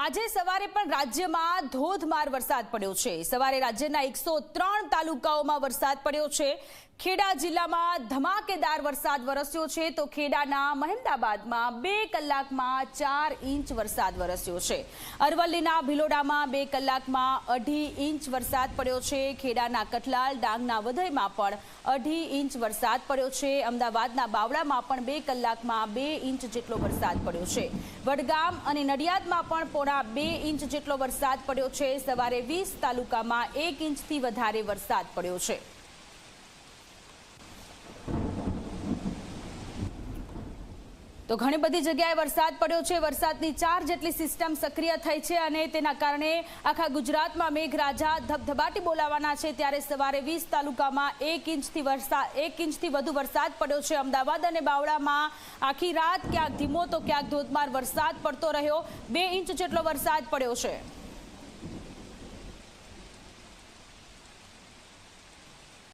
આજે સવારે પણ રાજ્યમાં ધોધમાર વરસાદ પડ્યો છે. સવારે રાજ્યના એકસો ત્રણ તાલુકાઓમાં વરસાદ પડ્યો છે. ખેડા જિલ્લામાં ધમાકેદાર વરસાદ વરસ્યો છે. તો ખેડાના મહેમદાબાદમાં બે કલાકમાં ચાર ઇંચ વરસાદ વરસ્યો છે. અરવલ્લીના ભિલોડામાં બે કલાકમાં અઢી ઇંચ વરસાદ પડ્યો છે. ખેડાના કઠલાલ ડાંગના વધઈમાં પણ અઢી ઇંચ વરસાદ પડ્યો છે. અમદાવાદના બાવળામાં પણ બે કલાકમાં બે ઇંચ જેટલો વરસાદ પડ્યો છે. વડગામ અને નડિયાદમાં પણ પોણા બે ઇંચ જેટલો વરસાદ પડ્યો છે. સવારે વીસ તાલુકામાં એક ઇંચથી વધારે વરસાદ પડ્યો છે. તો ઘણી બધી જગ્યાએ વરસાદ પડ્યો છે. વરસાદની ચાર જેટલી સિસ્ટમ સક્રિય થઈ છે અને તેના કારણે આખા ગુજરાતમાં મેઘરાજા ધબધબાટી બોલાવાના છે. ત્યારે સવારે વીસ તાલુકામાં એક ઇંચથી વરસાદ એક ઇંચથી વધુ વરસાદ પડ્યો છે. અમદાવાદ અને બાવળામાં આખી રાત ક્યાંક ધીમો તો ક્યાંક ધોધમાર વરસાદ પડતો રહ્યો. બે ઇંચ જેટલો વરસાદ પડ્યો છે.